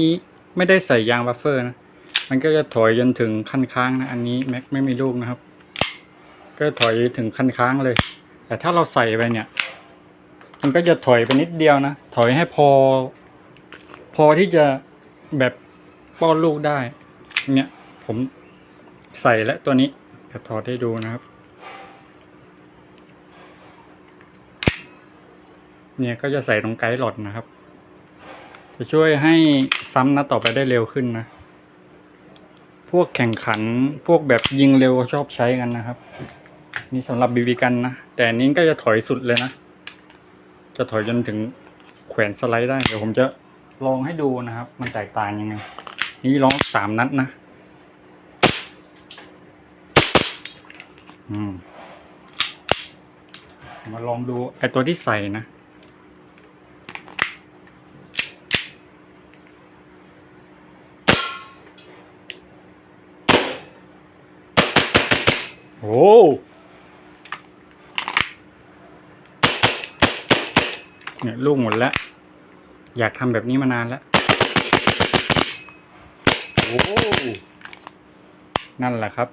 นี้ไม่ได้ใส่ยางบัฟเฟอร์นะ มันก็จะถอยจนถึงคันค้างนะ อันนี้แม็กไม่มีลูกนะครับ ก็ถอยถึงคันค้างเลย แต่ถ้าเราใส่ไปเนี่ย มันก็จะถอยไปนิดเดียวนะ ถอยให้พอ พอที่จะแบบป้อนลูกได้ เนี่ยผมใส่แล้วตัวนี้จะถอดให้ดูนะครับ เนี่ยก็จะใส่ตรงไกด์หลอดนะครับ จะช่วยให้ซ้ำนัดต่อไปได้เร็วขึ้นนะ พวกแข่งขันพวกแบบยิงเร็วชอบใช้กันนะครับ นี่สำหรับบีบีกันนะ แต่อันนี้ก็จะถอยสุดเลยนะ จะถอยจนถึงแขวนสไลด์ได้ เดี๋ยวผมจะลองให้ดูนะครับ มันแตกต่างยังไง นี่ลองสามนัดนะ อืมมาลองดูไอตัวที่ใส่นะ โอ้เนี่ยลูกหมดแล้ว อยากทำแบบนี้มานานแล้ว โอ้ นั่นแหละครับ